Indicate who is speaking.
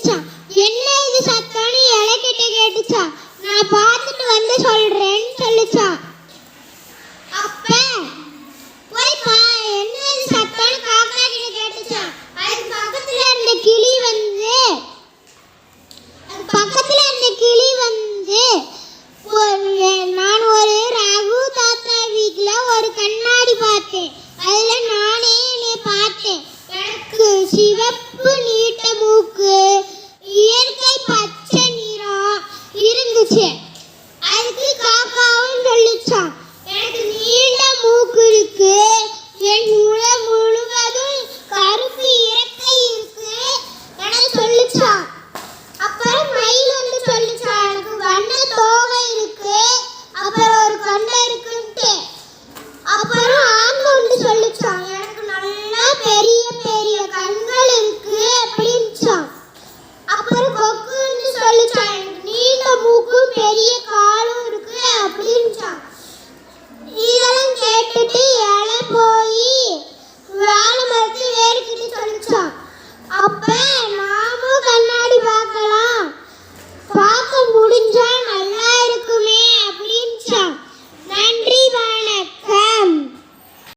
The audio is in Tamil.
Speaker 1: வந்துச்சான் என்ன இது சத்தம்னு இலைக்கிட்ட கேட்டுச்சான் நான் பார்த்துட்டு வந்து சொல்றேன்னு சொல்லிச்சான் அப்ப போய் என்ன கேட்டுச்சான் பக்கத்துல இருந்த கிளி வந்து நான் ஒரு ராகு தாத்தா வீட்ல ஒரு கண்ணாடி பார்த்தேன். அதுல நானே பார்த்தேன். எனக்கு சிவப்பு நீ Смотрите!